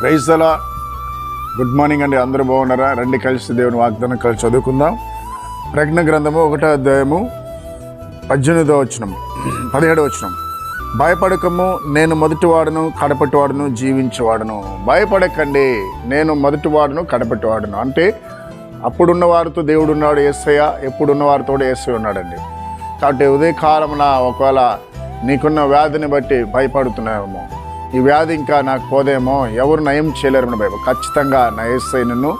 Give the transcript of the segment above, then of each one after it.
ప్రైజ్లా good morning అండి అందరూ బాగున్నారా? రండి కలిసి దేవుని వాగ్దానం కలిసి చదువుకుందాం. ప్రజ్ఞ గ్రంథము ఒకటో అధ్యాయము పద్దెనిమిదో వచనం పదిహేడో వచనం. భయపడకము నేను మొదటివాడును కడపటివాడును జీవించేవాడును భయపడకండి నేను మొదటివాడును కడపటివాడును అంటే అప్పుడున్న వారితో దేవుడు ఉన్నాడు ఎస్ఐ ఎప్పుడున్న వారితో ఎస్ఐ ఉన్నాడండి. కాబట్టి ఉదయకాలమున ఒకవేళ నీకున్న వ్యాధిని బట్టి భయపడుతున్నావేమో. ఈ వ్యాధి ఇంకా నాకు పోదేమో ఎవరు నయం చేయలేరు భయం ఖచ్చితంగా నా ఏసై నిన్ను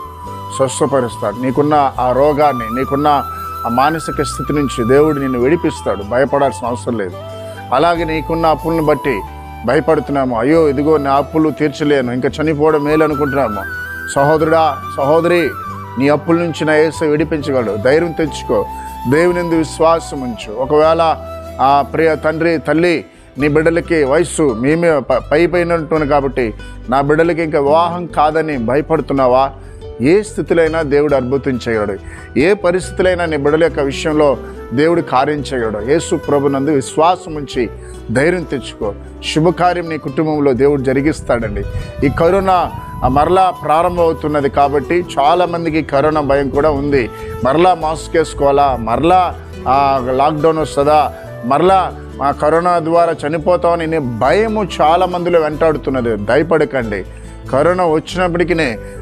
స్వస్థపరుస్తాడు. నీకున్న ఆ రోగాన్ని నీకున్న ఆ మానసిక స్థితి నుంచి దేవుడు నిన్ను విడిపిస్తాడు. భయపడాల్సిన అవసరం లేదు. అలాగే నీకున్న అప్పులను బట్టి భయపడుతున్నాము. అయ్యో ఇదిగో నా అప్పులు తీర్చలేను. ఇంకా చనిపోవడం మేలు అనుకుంటున్నాము. సహోదరుడా సహోదరి నీ అప్పుల నుంచి నా ఏసై విడిపించగలడు. ధైర్యం తెచ్చుకో. దేవుని విశ్వాసం ఉంచు. ఒకవేళ ఆ ప్రియ తండ్రి తల్లి నీ బిడ్డలకి వయస్సు మేమే పై పైన ఉంటున్నాను కాబట్టి నా బిడ్డలకి ఇంకా వివాహం కాదని భయపడుతున్నావా? ఏ స్థితిలైనా దేవుడు అద్భుతం చేయగలడు ఏ పరిస్థితులైనా నీ బిడ్డల యొక్క విషయంలో దేవుడు కార్యం చేయగలడు యేసు ప్రభునందు విశ్వాసం ఉంచి ధైర్యం తెచ్చుకో. శుభకార్యం నీ కుటుంబంలో దేవుడు జరిగిస్తాడండి. ఈ కరోనా మరలా ప్రారంభమవుతున్నది కాబట్టి చాలామందికి కరోనా భయం కూడా ఉంది. మరలా మాస్క్ వేసుకోవాలా? మరలా లాక్డౌన్ వస్తుందా? మరలా ఆ కరోనా ద్వారా చనిపోతామని నీ భయము చాలా మందిలో వెంటాడుతున్నది. భయపడకండి. కరోనా వచ్చినప్పటికీ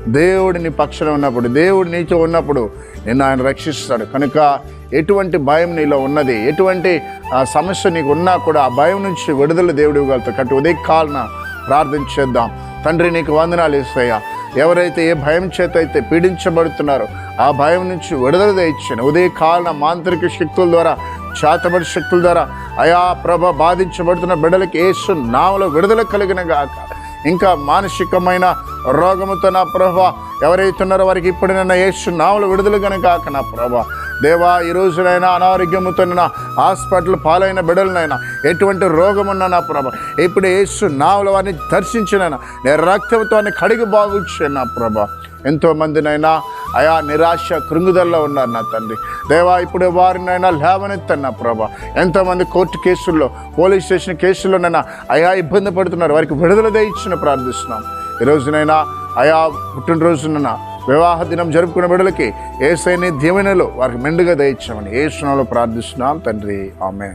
దేవుడు నీ ఉన్నప్పుడు దేవుడు నీతో ఉన్నప్పుడు నిన్ను ఆయన రక్షిస్తాడు. కనుక ఎటువంటి భయం నీలో ఉన్నది ఎటువంటి ఆ, సమస్య నీకు ఉన్నా కూడా ఆ భయం నుంచి విడుదల దేవుడు ఇవ్వగలుగుతాడు కాబట్టి ఉదయ కాలన ప్రార్థన చేద్దాం. తండ్రి నీకు వందనాలు ఇస్తాయా ఎవరైతే ఏ భయం చేత అయితే పీడించబడుతున్నారో ఆ భయం నుంచి విడుదల తెచ్చాను ఉదయ కాలన మాంత్రిక శక్తుల ద్వారా చేతబడి శక్తుల ద్వారా అయా ప్రభ బాధించబడుతున్న బిడ్డలకి ఏసు నామలో విడుదల కలిగిన గాక. ఇంకా మానసికమైన రోగముతో నా ప్రభ ఎవరైతే ఉన్నారో వారికి ఇప్పుడు నిన్న యేసు నామలు విడుదల కనుక నా ప్రభ. దేవా ఈ రోజునైనా అనారోగ్యముతో నా హాస్పిటల్ పాలైన బిడ్డలనైనా ఎటువంటి రోగమున్న నా ప్రభ ఇప్పుడు యేసు నావల వారిని దర్శించినైనా నేను రక్తంతో కడిగి బాగుచ్చు నా ప్రభ. ఎంతోమందినైనా అయా నిరాశ కృంగుదల్లో ఉన్నారు నా తండ్రి. దేవా ఇప్పుడు వారినైనా లేవనెత్తాను నా ప్రభా. ఎంతోమంది కోర్టు కేసుల్లో పోలీస్ స్టేషన్ కేసుల్లోనైనా అయా ఇబ్బంది పడుతున్నారు. వారికి విడుదల దయచిన ప్రార్థిస్తున్నాం. ఈరోజునైనా రోజునైనా అయా పుట్టినరోజున వివాహ దినం జరుపుకున్న బిడ్డలకి ఏ సైని దీవెనలో వారికి మెండుగా దయచ్చామని ఏ ప్రార్థిస్తున్నాం. తండ్రి ఆమె